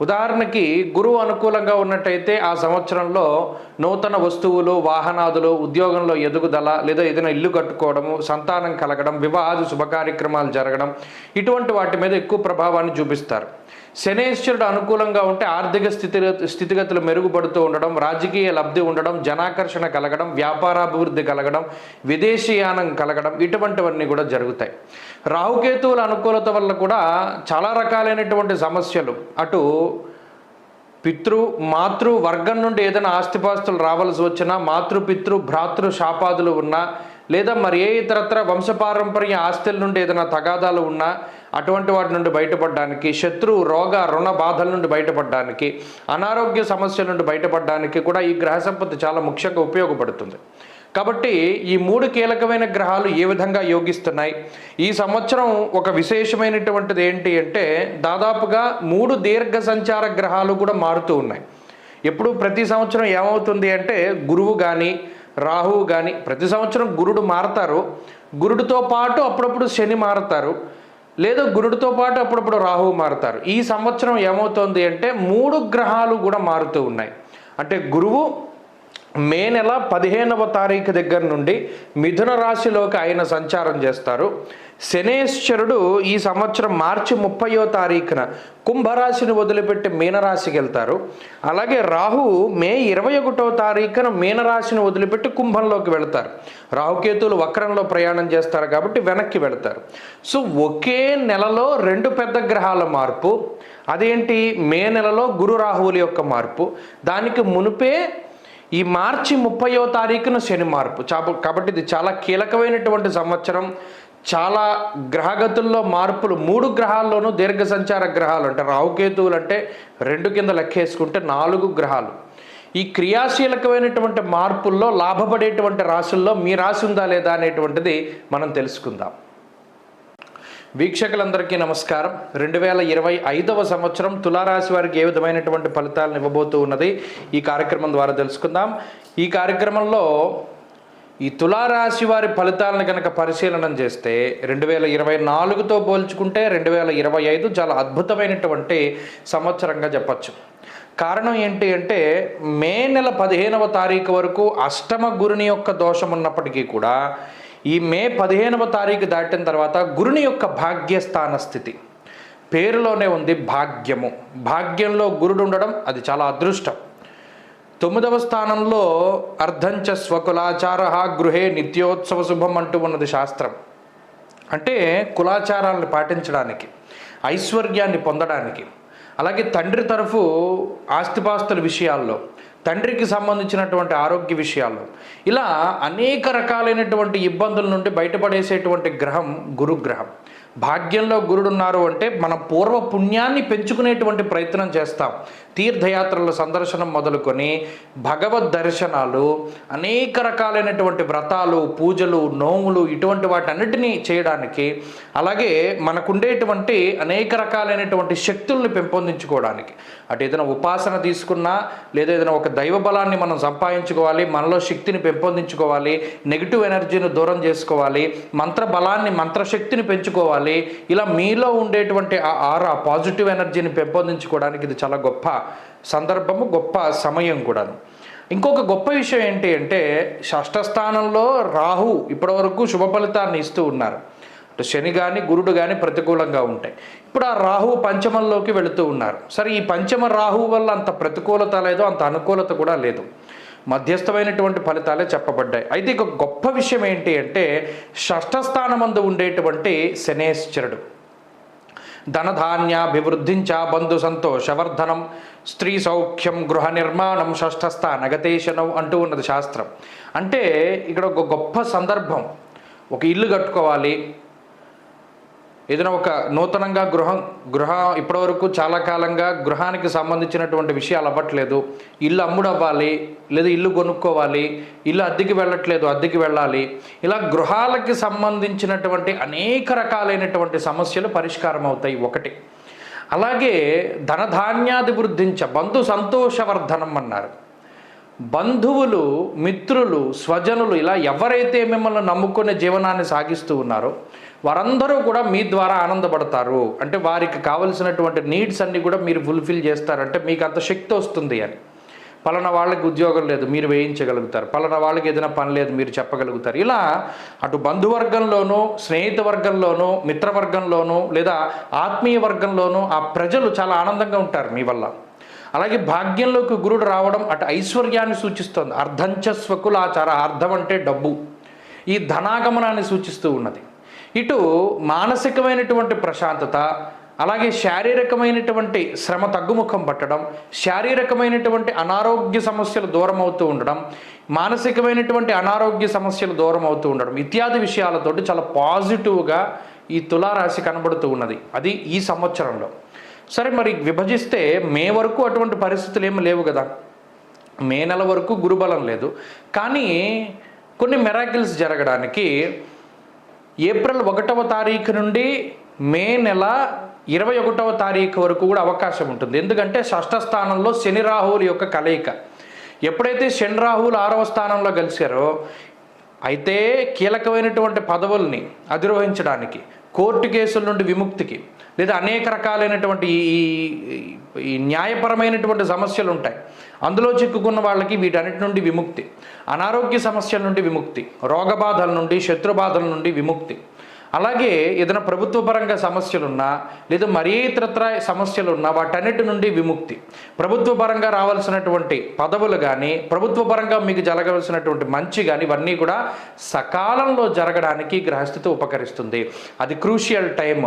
ఉదాహరణకి గురువు అనుకూలంగా ఉన్నట్టయితే ఆ సంవత్సరంలో నూతన వస్తువులు వాహనాదులు ఉద్యోగంలో ఎదుగుదల లేదా ఏదైనా ఇల్లు కట్టుకోవడము సంతానం కలగడం వివాహాది శుభకార్యక్రమాలు జరగడం ఇటువంటి వాటి మీద ఎక్కువ ప్రభావాన్ని చూపిస్తారు. శనేశ్వరుడు అనుకూలంగా ఉంటే ఆర్థిక స్థితి స్థితిగతులు మెరుగుపడుతూ ఉండడం రాజకీయ లబ్ధి ఉండడం జనాకర్షణ కలగడం వ్యాపారాభివృద్ధి కలగడం విదేశీయానం కలగడం ఇటువంటివన్నీ కూడా జరుగుతాయి. రాహుకేతువుల అనుకూలత వల్ల కూడా చాలా రకాలైనటువంటి సమస్యలు. అటు పితృ మాతృ వర్గం నుండి ఏదైనా ఆస్తిపాస్తులు రావాల్సి వచ్చినా మాతృ పితృ భ్రాతృ శాపాదులు ఉన్నా లేదా మరి ఏ ఇతరత్ర వంశపారంపర్య ఆస్తుల నుండి ఏదైనా తగాదాలు ఉన్నా అటువంటి వాటి నుండి బయటపడడానికి శత్రు రోగ రుణ బాధల నుండి బయటపడడానికి అనారోగ్య సమస్యల నుండి బయటపడడానికి కూడా ఈ గ్రహ సంపత్తి చాలా ముఖ్యంగా ఉపయోగపడుతుంది. కాబట్టి ఈ మూడు కీలకమైన గ్రహాలు ఏ విధంగా యోగిస్తున్నాయి? ఈ సంవత్సరం ఒక విశేషమైనటువంటిది ఏంటి అంటే దాదాపుగా మూడు దీర్ఘ సంచార గ్రహాలు కూడా మారుతూ ఉన్నాయి. ఎప్పుడు ప్రతి సంవత్సరం ఏమవుతుంది అంటే గురువు కానీ రాహువు కానీ ప్రతి సంవత్సరం గురుడు మారతారు. గురుడితో పాటు అప్పుడప్పుడు శని మారతారు. లేదా గురుడితో పాటు అప్పుడప్పుడు రాహువు మారతారు. ఈ సంవత్సరం ఏమవుతోంది అంటే మూడు గ్రహాలు కూడా మారుతూ ఉన్నాయి. అంటే గురువు మే నెల పదిహేనవ తారీఖు దగ్గర నుండి మిథున రాశిలోకి ఆయన సంచారం చేస్తారు. శనేశ్వరుడు ఈ సంవత్సరం మార్చి ముప్పయో తారీఖున కుంభరాశిని వదిలిపెట్టి మీనరాశికి వెళ్తారు. అలాగే రాహు మే ఇరవై ఒకటో తారీఖున మీనరాశిని వదిలిపెట్టి కుంభంలోకి వెళ్తారు. రాహుకేతులు వక్రంలో ప్రయాణం చేస్తారు కాబట్టి వెనక్కి వెళ్తారు. సో ఒకే నెలలో రెండు పెద్ద గ్రహాల మార్పు. అదేంటి? మే నెలలో గురు రాహువుల యొక్క మార్పు. దానికి మునిపే ఈ మార్చి ముప్పయో తారీఖున శని మార్పు. చాప కాబట్టి ఇది చాలా కీలకమైనటువంటి సంవత్సరం. చాలా గ్రహగతుల్లో మార్పులు మూడు గ్రహాల్లోనూ దీర్ఘ సంచార గ్రహాలు అంటే రావుకేతువులు అంటే రెండు కింద లెక్కేసుకుంటే నాలుగు గ్రహాలు. ఈ క్రియాశీలకమైనటువంటి మార్పుల్లో లాభపడేటువంటి రాశుల్లో మీ రాశి ఉందా లేదా అనేటువంటిది మనం తెలుసుకుందాం. వీక్షకులందరికీ నమస్కారం. రెండు వేల ఇరవై ఐదవ సంవత్సరం తులారాశి వారికి ఏ విధమైనటువంటి ఫలితాలను ఇవ్వబోతూ ఉన్నది ఈ కార్యక్రమం ద్వారా తెలుసుకుందాం. ఈ కార్యక్రమంలో ఈ తులారాశి వారి ఫలితాలను కనుక పరిశీలన చేస్తే రెండు వేల ఇరవై నాలుగుతో పోల్చుకుంటే రెండు వేల ఇరవై ఐదు చాలా అద్భుతమైనటువంటి సంవత్సరంగా చెప్పచ్చు. కారణం ఏంటి అంటే మే నెల పదిహేనవ తారీఖు వరకు అష్టమ గురుని యొక్క దోషం ఉన్నప్పటికీ కూడా ఈ మే పదిహేనవ తారీఖు దాటిన తర్వాత గురుని యొక్క భాగ్యస్థాన స్థితి. పేరులోనే ఉంది భాగ్యము. భాగ్యంలో గురుడు ఉండడం అది చాలా అదృష్టం. తొమ్మిదవ స్థానంలో అర్ధంచ స్వకులాచార గృహే నిత్యోత్సవ శుభం అంటూ ఉన్నది శాస్త్రం. అంటే కులాచారాలను పాటించడానికి ఐశ్వర్యాన్ని పొందడానికి అలాగే తండ్రి తరఫు ఆస్తిపాస్తుల విషయాల్లో తండ్రికి సంబంధించినటువంటి ఆరోగ్య విషయాల్లో. ఇలా అనేక రకాలైనటువంటి ఇబ్బందుల నుండి బయటపడేసేటువంటి గ్రహం గురుగ్రహం. భాగ్యంలో గురుడున్నారు అంటే మన పూర్వ పుణ్యాన్ని పెంచుకునేటువంటి ప్రయత్నం చేస్తాం. తీర్థయాత్రల సందర్శనం మొదలుకొని భగవద్ దర్శనాలు అనేక రకాలైనటువంటి వ్రతాలు పూజలు నోములు ఇటువంటి వాటన్నిటినీ చేయడానికి అలాగే మనకుండేటువంటి అనేక రకాలైనటువంటి శక్తుల్ని పెంపొందించుకోవడానికి. అటు ఏదైనా ఉపాసన తీసుకున్నా లేదా ఏదైనా ఒక దైవ బలాన్ని మనం సంపాదించుకోవాలి మనలో శక్తిని పెంపొందించుకోవాలి నెగిటివ్ ఎనర్జీని దూరం చేసుకోవాలి మంత్ర బలాన్ని మంత్రశక్తిని పెంచుకోవాలి ఇలా మీలో ఉండేటువంటి ఆ ఆరా పాజిటివ్ ఎనర్జీని పెంపొందించుకోవడానికి ఇది చాలా గొప్ప సందర్భము గొప్ప సమయం కూడాను. ఇంకొక గొప్ప విషయం ఏంటి అంటే షష్టస్థానంలో రాహు ఇప్పటివరకు శుభ ఫలితాన్ని ఇస్తూ ఉన్నారు. అటు శని కానీ గురుడు కానీ ప్రతికూలంగా ఉంటాయి. ఇప్పుడు ఆ రాహు పంచమంలోకి వెళుతూ ఉన్నారు. సరే ఈ పంచమ రాహు వల్ల అంత ప్రతికూలత లేదు అంత అనుకూలత కూడా లేదు. మధ్యస్థమైనటువంటి ఫలితాలే చెప్పబడ్డాయి. అయితే ఇక గొప్ప విషయం ఏంటి అంటే షష్ఠస్థానమందు ఉండేటువంటి శనేశ్వరుడు. ధనధాన్యాభివృద్ధించ బంధు సంతోషవర్ధనం స్త్రీ సౌఖ్యం గృహ నిర్మాణం షష్ఠస్థ నగతేశనం అంటూ ఉన్నది శాస్త్రం. అంటే ఇక్కడ ఒక గొప్ప సందర్భం. ఒక ఇల్లు కట్టుకోవాలి ఏదైనా ఒక నూతనంగా గృహం గృహ ఇప్పటివరకు చాలా కాలంగా గృహానికి సంబంధించినటువంటి విషయాలు అవ్వట్లేదు. ఇల్లు అమ్ముడు అవ్వాలి లేదా ఇల్లు కొనుక్కోవాలి ఇల్లు అద్దెకి వెళ్ళట్లేదు అద్దెకి వెళ్ళాలి. ఇలా గృహాలకి సంబంధించినటువంటి అనేక రకాలైనటువంటి సమస్యలు పరిష్కారం అవుతాయి ఒకటి. అలాగే ధనధాన్యాభివృద్ధించ బంధు సంతోషవర్ధనం అన్నారు. బంధువులు మిత్రులు స్వజనులు ఇలా ఎవరైతే మిమ్మల్ని నమ్ముకునే జీవనాన్ని సాగిస్తూ ఉన్నారో వారందరూ కూడా మీ ద్వారా ఆనందపడతారు. అంటే వారికి కావలసినటువంటి నీడ్స్ అన్నీ కూడా మీరు ఫుల్ఫిల్ చేస్తారంటే మీకు అంత శక్తి వస్తుంది అని. పలానా వాళ్ళకి ఉద్యోగం లేదు మీరు వేయించగలుగుతారు. పలానా వాళ్ళకి ఏదైనా పని లేదు మీరు చెప్పగలుగుతారు. ఇలా అటు బంధువర్గంలోనూ స్నేహిత వర్గంలోనూ మిత్రవర్గంలోనూ లేదా ఆత్మీయ వర్గంలోనూ ఆ ప్రజలు చాలా ఆనందంగా ఉంటారు మీ వల్ల. అలాగే భాగ్యంలోకి గురుడు రావడం అటు ఐశ్వర్యాన్ని సూచిస్తుంది. అర్ధంచ స్వకులాచార అర్థం అంటే డబ్బు. ఈ ధనాగమనాన్ని సూచిస్తూ ఉన్నది. ఇటు మానసికమైనటువంటి ప్రశాంతత అలాగే శారీరకమైనటువంటి శ్రమ తగ్గుముఖం పట్టడం శారీరకమైనటువంటి అనారోగ్య సమస్యలు దూరం అవుతూ ఉండడం మానసికమైనటువంటి అనారోగ్య సమస్యలు దూరం అవుతూ ఉండడం ఇత్యాది విషయాలతోటి చాలా పాజిటివ్గా ఈ తులారాశి కనబడుతూ ఉన్నది. అది ఈ సంవత్సరంలో. సరే మరి విభజిస్తే మే వరకు అటువంటి పరిస్థితులు ఏమి లేవు కదా. మే నెల వరకు గురుబలం లేదు. కానీ కొన్ని మెరాకిల్స్ జరగడానికి ఏప్రిల్ ఒకటవ తారీఖు నుండి మే నెల ఇరవై ఒకటవ తారీఖు వరకు కూడా అవకాశం ఉంటుంది. ఎందుకంటే షష్ఠ స్థానంలో శని రాహువుల యొక్క కలయిక. ఎప్పుడైతే శని రాహువులు ఆరవ స్థానంలో కలిశారో అయితే కీలకమైనటువంటి పదవుల్ని అధిరోహించడానికి కోర్టు కేసుల నుండి విముక్తికి లేదా అనేక రకాలైనటువంటి ఈ ఈ- ఈ న్యాయపరమైనటువంటి సమస్యలు ఉంటాయి. అందులో చిక్కుకున్న వాళ్ళకి వీటన్నిటి నుండి విముక్తి. అనారోగ్య సమస్యల నుండి విముక్తి. రోగబాధల నుండి శత్రుబాధల నుండి విముక్తి. అలాగే ఏదైనా ప్రభుత్వ పరంగా సమస్యలున్నా లేదా మరీ ఇతరత్ర సమస్యలున్నా వాటన్నిటి నుండి విముక్తి. ప్రభుత్వ పరంగా రావాల్సినటువంటి పదవులు కానీ ప్రభుత్వ పరంగా మీకు జరగవలసినటువంటి మంచి కానీ ఇవన్నీ కూడా సకాలంలో జరగడానికి గ్రహస్థితి ఉపకరిస్తుంది. అది క్రూషియల్ టైం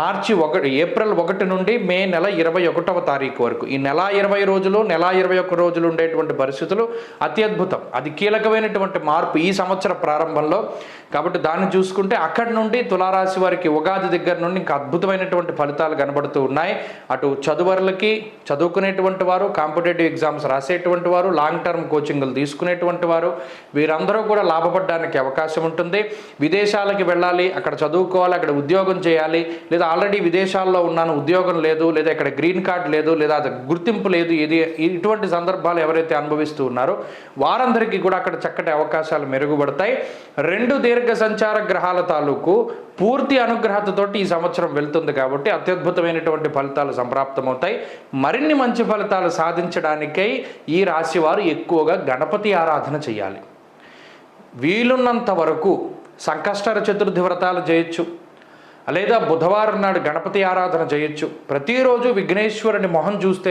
మార్చి ఒకటి ఏప్రిల్ ఒకటి నుండి మే నెల ఇరవై ఒకటవ తారీఖు వరకు. ఈ నెల ఇరవై రోజులు నెల ఇరవై ఒక్క రోజులు ఉండేటువంటి పరిస్థితులు అత్యద్భుతం అది కీలకమైనటువంటి మార్పు ఈ సంవత్సర ప్రారంభంలో. కాబట్టి దాన్ని చూసుకుంటే అక్కడి నుండి తులారాశి వారికి ఉగాది దగ్గర నుండి ఇంకా అద్భుతమైనటువంటి ఫలితాలు కనబడుతూ ఉన్నాయి. అటు చదువరులకి చదువుకునేటువంటి వారు కాంపిటేటివ్ ఎగ్జామ్స్ రాసేటువంటి వారు లాంగ్ టర్మ్ కోచింగ్లు తీసుకునేటువంటి వారు వీరందరూ కూడా లాభపడడానికి అవకాశం ఉంటుంది. విదేశాలకి వెళ్ళాలి అక్కడ చదువుకోవాలి అక్కడ ఉద్యోగం చేయాలి లేదా ఆల్రెడీ విదేశాల్లో ఉన్నాను ఉద్యోగం లేదు లేదా ఇక్కడ గ్రీన్ కార్డ్ లేదు లేదా అది గుర్తింపు లేదు ఇది ఇటువంటి సందర్భాలు ఎవరైతే అనుభవిస్తూ ఉన్నారో వారందరికీ కూడా అక్కడ చక్కటి అవకాశాలు మెరుగుపడతాయి. రెండు దీర్ఘ సంచార గ్రహాల తాలూకు పూర్తి అనుగ్రహతతోటి ఈ సంవత్సరం వెళ్తుంది కాబట్టి అత్యద్భుతమైనటువంటి ఫలితాలు సంప్రాప్తమవుతాయి. మరిన్ని మంచి ఫలితాలు సాధించడానికై ఈ రాశి వారు ఎక్కువగా గణపతి ఆరాధన చేయాలి. వీలున్నంత వరకు సంకష్టర చతుర్థి వ్రతాలు చేయొచ్చు. లేదా బుధవారం నాడు గణపతి ఆరాధన చేయొచ్చు. ప్రతిరోజు విఘ్నేశ్వరుని మొహం చూస్తే